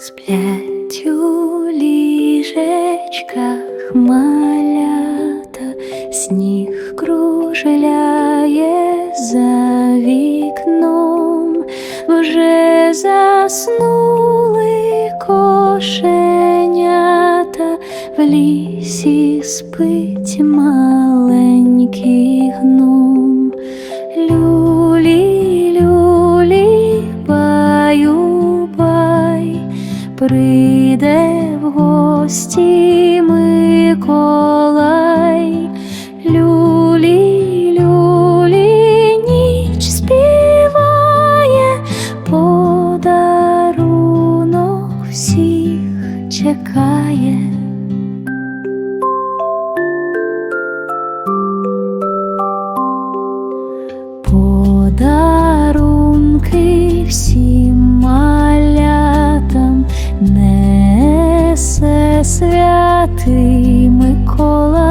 Сплять у ліжечках малята, сніг кружляє за вікном, вже заснули кошенята, в лісі спить маленький Прийде в гості Миколай. Люлі, люлі, ніч співає, подарунок всіх чекає. Подарунки всім ти Микола.